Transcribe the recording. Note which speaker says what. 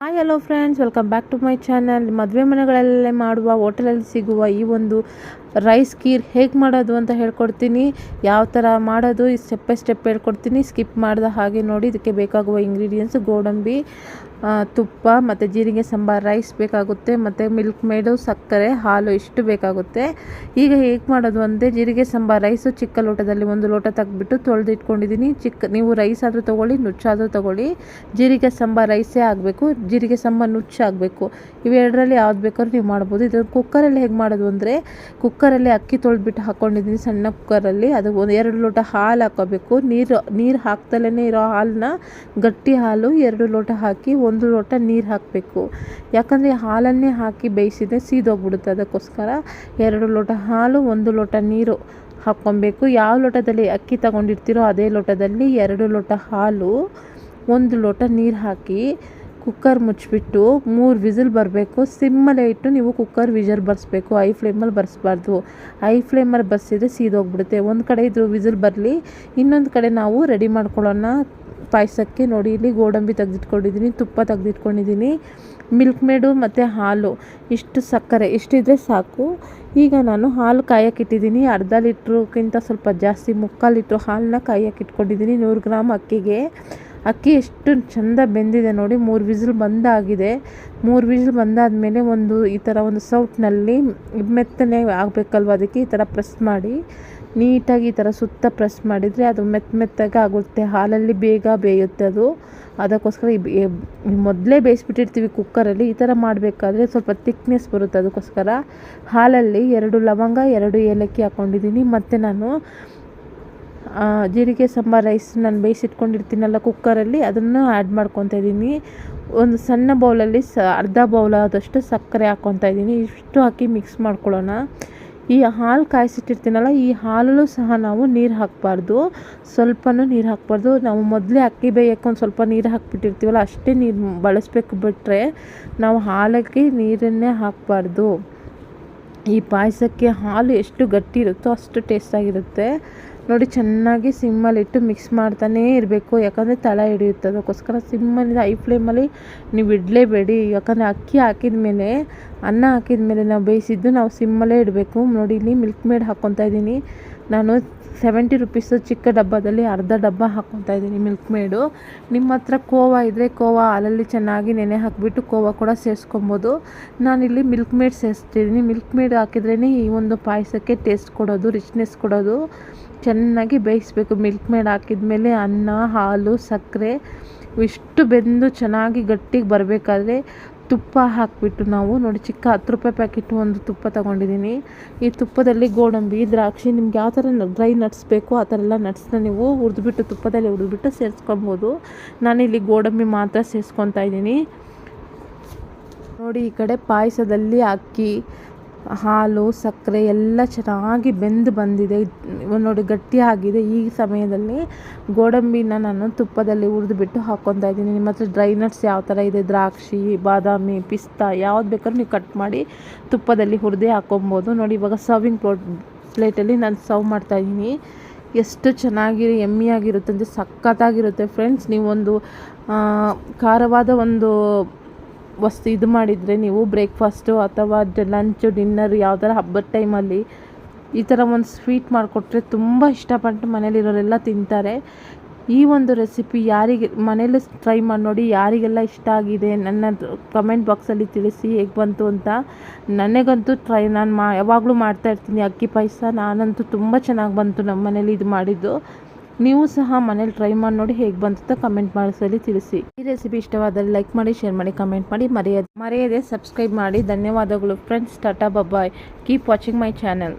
Speaker 1: Hi hello friends welcome back to my channel ಮದುವೆ ಮನೆಗಳಲ್ಲೇ ಮಾಡುವ ಹೋಟೆಲಲ್ಲಿ ಸಿಗುವ ಈ ಒಂದು ರೈಸ್ ಕೀರ್ ಹೇಗೆ ಮಾಡೋದು ಅಂತ ಹೇಳ್ಕೊಡ್ತೀನಿ. ಯಾವ ಥರ ಮಾಡೋದು ಸ್ಟೆಪ್ ಬೈ ಸ್ಟೆಪ್ ಹೇಳ್ಕೊಡ್ತೀನಿ. ಸ್ಕಿಪ್ ಮಾಡಿದ ಹಾಗೆ ನೋಡಿ ಇದಕ್ಕೆ ಬೇಕಾಗುವ ಇಂಗ್ರೀಡಿಯೆಂಟ್ಸ್ ಗೋಡಂಬಿ ತುಪ್ಪ ಮತ್ತು ಜೀರಿಗೆ, ಸಾಂಬಾರು ರೈಸ್ ಬೇಕಾಗುತ್ತೆ. ಮತ್ತು ಮಿಲ್ಕ್ ಮೇಡು ಸಕ್ಕರೆ, ಹಾಲು ಇಷ್ಟು ಬೇಕಾಗುತ್ತೆ. ಈಗ ಹೇಗೆ ಮಾಡೋದು ಅಂದರೆ ಜೀರಿಗೆ, ಸಾಂಬಾರು ರೈಸು ಚಿಕ್ಕ ಲೋಟದಲ್ಲಿ ಒಂದು ಲೋಟ ತೆಗೆದ್ಬಿಟ್ಟು ತೊಳೆದು ಇಟ್ಕೊಂಡಿದ್ದೀನಿ ಚಿಕ್ಕ ನೀವು ರೈಸ್ ಆದರೂ ತೊಗೊಳ್ಳಿ ನುಚ್ಚಾದರೂ ತೊಗೊಳ್ಳಿ. ಜೀರಿಗೆ, ಸಾಂಬಾರು ರೈಸೇ ಆಗಬೇಕು. ಜೀರಿಗೆ, ಸಾಂಬಾರು ನುಚ್ಚಾಗಬೇಕು ಇವೆರಡರಲ್ಲಿ ಯಾವ್ದು ಬೇಕಾದ್ರೂ ನೀವು ಮಾಡ್ಬೋದು. ಇದನ್ನು ಕುಕ್ಕರಲ್ಲಿ ಹೇಗೆ ಮಾಡೋದು ಅಂದರೆ ಕುಕ್ಕರಲ್ಲಿ ಅಕ್ಕಿ ತೊಳೆದ್ಬಿಟ್ಟು ಹಾಕ್ಕೊಂಡಿದ್ದೀನಿ ಸಣ್ಣ ಕುಕ್ಕರಲ್ಲಿ. ಅದು ಒಂದು ಎರಡು ಲೋಟ ಹಾಲು ಹಾಕೋಬೇಕು ನೀರು ನೀರು ಹಾಕ್ದಲೇ ಇರೋ ಹಾಲನ್ನ ಗಟ್ಟಿ ಹಾಲು ಎರಡು ಲೋಟ ಹಾಕಿ ಒಂದು ಲೋಟ ನೀರು ಹಾಕಬೇಕು. ಯಾಕಂದರೆ ಹಾಲನ್ನೇ ಹಾಕಿ ಬೇಯಿಸಿದ್ರೆ ಸೀದೋಗ್ಬಿಡುತ್ತೆ. ಅದಕ್ಕೋಸ್ಕರ ಎರಡು ಲೋಟ ಹಾಲು, ಒಂದು ಲೋಟ ನೀರು ಹಾಕ್ಕೊಬೇಕು. ಯಾವ ಲೋಟದಲ್ಲಿ ಅಕ್ಕಿ ತಗೊಂಡಿರ್ತೀರೋ ಅದೇ ಲೋಟದಲ್ಲಿ ಎರಡು ಲೋಟ ಹಾಲು, ಒಂದು ಲೋಟ ನೀರು ಹಾಕಿ ಕುಕ್ಕರ್ ಮುಚ್ಚಿಬಿಟ್ಟು ಮೂರು ವಿಸಿಲ್ ಬರಬೇಕು. ಸಿಮ್ಮಲ್ಲೇ ಇಟ್ಟು ನೀವು ಕುಕ್ಕರ್ ವಿಜಲ್ ಬರ್ಸ್ಬೇಕು. ಐ ಫ್ಲೇಮಲ್ಲಿ ಬರ್ಸ್ಬಾರ್ದು. ಐ ಫ್ಲೇಮಲ್ಲಿ ಬರ್ಸಿದ್ರೆ ಸೀದೋಗ್ಬಿಡುತ್ತೆ ಒಂದು ಕಡೆ ಇದು ವಿಸಿಲ್ ಬರಲಿ, ಇನ್ನೊಂದು ಕಡೆ ನಾವು ರೆಡಿ ಮಾಡ್ಕೊಳ್ಳೋಣ. ಪಾಯಸಕ್ಕೆ ನೋಡಿ, ಇಲ್ಲಿ ಗೋಡಂಬಿ ತೆಗೆದಿಟ್ಕೊಂಡಿದ್ದೀನಿ, ತುಪ್ಪ ತೆಗೆದಿಟ್ಕೊಂಡಿದ್ದೀನಿ ಮಿಲ್ಕ್ ಮೇಡು ಮತ್ತು ಹಾಲು. ಇಷ್ಟು ಸಕ್ಕರೆ. ಇಷ್ಟಿದ್ರೆ ಸಾಕು. ಈಗ ನಾನು ಹಾಲು ಕಾಯಕ್ಕಿಟ್ಟಿದ್ದೀನಿ ಅರ್ಧ ಲೀಟ್ರ್ಗಿಂತ ಸ್ವಲ್ಪ ಜಾಸ್ತಿ ಮುಕ್ಕಾಲು ಲೀಟ್ರು ಹಾಲನ್ನ ಕಾಯಕ್ಕಿಟ್ಕೊಂಡಿದ್ದೀನಿ ನೂರು ಗ್ರಾಮ್ ಅಕ್ಕಿಗೆ. ಅಕ್ಕಿ ಎಷ್ಟು ಚೆಂದ ಬೆಂದಿದೆ ನೋಡಿ, ಮೂರು ವಿಸಿಲ್ ಬಂದಾಗಿದೆ. ಮೂರು ವಿಸಿಲ್ ಬಂದಾದಮೇಲೆ ಒಂದು ಈ ಥರ ಒಂದು ಸೌಟ್ನಲ್ಲಿ ಮೆತ್ತನೆ ಆಗಬೇಕಲ್ವ ಅದಕ್ಕೆ? ಈ ಥರ ಪ್ರೆಸ್ ಮಾಡಿ, ನೀಟಾಗಿ ಈ ಥರ ಸುತ್ತ ಪ್ರೆಸ್ ಮಾಡಿದರೆ ಅದು ಮೆತ್ತ ಮೆತ್ತಗೆ ಆಗುತ್ತೆ. ಹಾಲಲ್ಲಿ ಬೇಗ ಬೇಯುತ್ತೆ ಅದು. ಅದಕ್ಕೋಸ್ಕರ ಮೊದಲೇ ಬೇಯಿಸ್ಬಿಟ್ಟಿರ್ತೀವಿ ಕುಕ್ಕರಲ್ಲಿ, ಈ ಥರ ಮಾಡಬೇಕಾದ್ರೆ ಸ್ವಲ್ಪ ತಿಕ್ನೆಸ್ ಬರುತ್ತೆ ಅದಕ್ಕೋಸ್ಕರ. ಹಾಲಲ್ಲಿ ಎರಡು ಲವಂಗ, ಎರಡು ಏಲಕ್ಕಿ ಹಾಕ್ಕೊಂಡಿದ್ದೀನಿ ಮತ್ತು ನಾನು ಜೀರಿಗೆ, ಸಾಂಬಾರ್ ರೈಸ್ ನಾನು ಬೇಯಿಸಿಟ್ಕೊಂಡಿರ್ತೀನಲ್ಲ ಕುಕ್ಕರಲ್ಲಿ ಅದನ್ನು ಆ್ಯಡ್ ಮಾಡ್ಕೊತಾ ಇದ್ದೀನಿ. ಒಂದು ಸಣ್ಣ ಬೌಲಲ್ಲಿ ಸ, ಅರ್ಧ ಬೌಲ್ ಆದಷ್ಟು ಸಕ್ಕರೆ ಹಾಕ್ಕೊತಾ ಇದ್ದೀನಿ. ಇಷ್ಟು ಹಾಕಿ ಮಿಕ್ಸ್ ಮಾಡ್ಕೊಳ್ಳೋಣ. ಈ ಹಾಲು ಕಾಯಿಸಿಟ್ಟಿರ್ತೀನಲ್ಲ, ಈ ಹಾಲಲ್ಲೂ ಸಹ ನಾವು ನೀರು ಹಾಕಬಾರ್ದು. ಸ್ವಲ್ಪನೂ ನೀರು ಹಾಕಬಾರ್ದು. ನಾವು ಮೊದಲೇ ಅಕ್ಕಿ ಬೇಯಕ್ಕೆ ಒಂದು ಸ್ವಲ್ಪ ನೀರು ಹಾಕ್ಬಿಟ್ಟಿರ್ತೀವಲ್ಲ, ಅಷ್ಟೇ ನೀರು ಬಳಸಬೇಕು ಬಿಟ್ಟರೆ ನಾವು ಹಾಲಕ್ಕೆ ನೀರನ್ನೇ ಹಾಕಬಾರ್ದು. ಈ ಪಾಯಸಕ್ಕೆ ಹಾಲು ಎಷ್ಟು ಗಟ್ಟಿ ಇರುತ್ತೋ ಅಷ್ಟು ಟೇಸ್ಟಾಗಿರುತ್ತೆ ನೋಡಿ, ಚೆನ್ನಾಗಿ ಸಿಮ್ಮಲ್ಲಿಟ್ಟು ಮಿಕ್ಸ್ ಮಾಡ್ತಾನೇ ಇರಬೇಕು. ಯಾಕಂದರೆ ತಳ ಹಿಡಿಯುತ್ತೆ. ಅದಕ್ಕೋಸ್ಕರ ಸಿಮ್ಮಲ್ಲಿ ಐ ಫ್ಲೇಮಲ್ಲಿ ನೀವು ಇಡಲೇಬೇಡಿ. ಯಾಕಂದರೆ ಅಕ್ಕಿ ಹಾಕಿದ ಮೇಲೆ ಅನ್ನ ಹಾಕಿದ ಮೇಲೆ ನಾವು ಬೇಯಿಸಿದ್ದು ನಾವು ಸಿಮ್ಮಲ್ಲೇ ಇಡಬೇಕು. ನೋಡಿ, ಇಲ್ಲಿ ಮಿಲ್ಕ್ ಮೇಡ್ ಹಾಕ್ಕೊತಾ ಇದ್ದೀನಿ. ನಾನು ಸೆವೆಂಟಿ ರುಪೀಸು ಚಿಕ್ಕ ಡಬ್ಬದಲ್ಲಿ ಅರ್ಧ ಡಬ್ಬ ಹಾಕ್ಕೊತಾ ಇದ್ದೀನಿ ಮಿಲ್ಕ್ ಮೇಡು ನಿಮ್ಮ ಹತ್ರ ಕೋವಾ ಇದ್ದರೆ ಕೋವಾ ಹಾಲಲ್ಲಿ ಚೆನ್ನಾಗಿ ನೆನೆ ಹಾಕಿಬಿಟ್ಟು ಕೋವಾ ಕೂಡ ಸೇರಿಸ್ಕೊಬೋದು. ನಾನಿಲ್ಲಿ ಮಿಲ್ಕ್ ಮೇಡ್ ಸೇರಿಸ್ತಿದ್ದೀನಿ. ಮಿಲ್ಕ್ ಮೇಡ್ ಹಾಕಿದ್ರೇ ಈ ಒಂದು ಪಾಯಸಕ್ಕೆ ಟೇಸ್ಟ್ ಕೊಡೋದು ರಿಚ್ನೆಸ್ ಕೊಡೋದು. ಚೆನ್ನಾಗಿ ಬೇಯಿಸ್ಬೇಕು. ಮಿಲ್ಕ್ ಮೇಡ್ ಹಾಕಿದ್ಮೇಲೆ ಅನ್ನ, ಹಾಲು, ಸಕ್ಕರೆ ಇಷ್ಟು ಬೆಂದು ಚೆನ್ನಾಗಿ ಗಟ್ಟಿಗೆ ಬರಬೇಕಾದ್ರೆ ತುಪ್ಪ ಹಾಕಿಬಿಟ್ಟು ನಾವು ನೋಡಿ, ಚಿಕ್ಕ ಹತ್ತು ರೂಪಾಯಿ ಪ್ಯಾಕೆಟ್ ಒಂದು ತುಪ್ಪ ತೊಗೊಂಡಿದ್ದೀನಿ. ಈ ತುಪ್ಪದಲ್ಲಿ ಗೋಡಂಬಿ, ದ್ರಾಕ್ಷಿ, ನಿಮ್ಗೆ ಯಾವ ಥರ ಡ್ರೈ ನಟ್ಸ್ ಬೇಕೋ ಆ ಥರ ಎಲ್ಲ ನಟ್ಸ್ನ ನೀವು ಹುರಿದ್ಬಿಟ್ಟು ತುಪ್ಪದಲ್ಲಿ ಹುರಿದ್ಬಿಟ್ಟು ಸೇರಿಸ್ಕೊಬೋದು ನಾನಿಲ್ಲಿ ಗೋಡಂಬಿ ಮಾತ್ರ ಸೇರಿಸ್ಕೊತಾ ಇದ್ದೀನಿ. ನೋಡಿ, ಈ ಕಡೆ ಪಾಯಸದಲ್ಲಿ ಅಕ್ಕಿ ಹಾಲು, ಸಕ್ಕರೆ ಎಲ್ಲ ಚೆನ್ನಾಗಿ ಬೆಂದು ಬಂದಿದೆ. ನೋಡಿ ಗಟ್ಟಿಯಾಗಿದೆ. ಈ ಸಮಯದಲ್ಲಿ ಗೋಡಂಬಿನ ನಾನು ತುಪ್ಪದಲ್ಲಿ ಹುರಿದುಬಿಟ್ಟು ಹಾಕ್ಕೊತಾ ಇದ್ದೀನಿ. ನಿಮ್ಮ ಹತ್ರ ಡ್ರೈ ನಟ್ಸ್ ಯಾವ ಥರ ಇದೆ? ದ್ರಾಕ್ಷಿ, ಬಾದಾಮಿ, ಪಿಸ್ತಾ ಯಾವ್ದು ಬೇಕಾದ್ರೂ ನೀವು ಕಟ್ ಮಾಡಿ ತುಪ್ಪದಲ್ಲಿ ಹುರಿದೇ ಹಾಕ್ಕೊಬೋದು. ನೋಡಿ, ಇವಾಗ ಸರ್ವಿಂಗ್ ಪ್ಲೋಟ್ ಪ್ಲೇಟಲ್ಲಿ ನಾನು ಸರ್ವ್ ಮಾಡ್ತಾಯಿದ್ದೀನಿ ಎಷ್ಟು ಚೆನ್ನಾಗಿ ಎಮ್ಮಿಯಾಗಿರುತ್ತೆ, ಅಂದರೆ ಸಖತ್ತಾಗಿರುತ್ತೆ. ಫ್ರೆಂಡ್ಸ್, ನೀವೊಂದು ಖಾರವಾದ ಒಂದು ವಸ್ತು ಇದು ಮಾಡಿದರೆ ನೀವು ಬ್ರೇಕ್ಫಾಸ್ಟು ಅಥವಾ ಲಂಚು ಡಿನ್ನರ್ ಯಾವ್ದಾರ ಹಬ್ಬದ ಟೈಮಲ್ಲಿ ಈ ಥರ ಒಂದು ಸ್ವೀಟ್ ಮಾಡಿಕೊಟ್ರೆ ತುಂಬ ಇಷ್ಟಪಟ್ಟು ಮನೇಲಿರೋರೆಲ್ಲ ತಿಂತಾರೆ. ಈ ಒಂದು ರೆಸಿಪಿ ಯಾರಿಗೆ, ಮನೇಲಿ ಟ್ರೈ ಮಾಡಿ ನೋಡಿ ಯಾರಿಗೆಲ್ಲ ಇಷ್ಟ ಆಗಿದೆ ನನ್ನ ಕಮೆಂಟ್ ಬಾಕ್ಸಲ್ಲಿ ತಿಳಿಸಿ ಹೇಗೆ ಬಂತು ಅಂತ. ನನಗಂತೂ ಟ್ರೈ ನಾನು ಮಾ, ಯಾವಾಗಲೂ ಮಾಡ್ತಾಯಿರ್ತೀನಿ ಅಕ್ಕಿ ಪಾಯಸ. ನಾನಂತೂ ತುಂಬ ಚೆನ್ನಾಗಿ ಬಂತು ನಮ್ಮ ಮನೇಲಿ ಇದು ಮಾಡಿದ್ದು. ನೀವು ಸಹ ಮನೇಲಿ ಟ್ರೈ ಮಾಡಿ ನೋಡಿ ಹೇಗೆ ಬಂತು ಕಮೆಂಟ್ ಬಾಕ್ಸಲ್ಲಿ ತಿಳಿಸಿ. ಈ ರೆಸಿಪಿ ಇಷ್ಟವಾದಲ್ಲಿ ಲೈಕ್ ಮಾಡಿ ಶೇರ್ ಮಾಡಿ ಕಮೆಂಟ್ ಮಾಡಿ ಮರೆಯದೆ ಮರೆಯದೆ ಸಬ್ಸ್ಕ್ರೈಬ್ ಮಾಡಿ. ಧನ್ಯವಾದಗಳು friends Tata bye bye keep watching my channel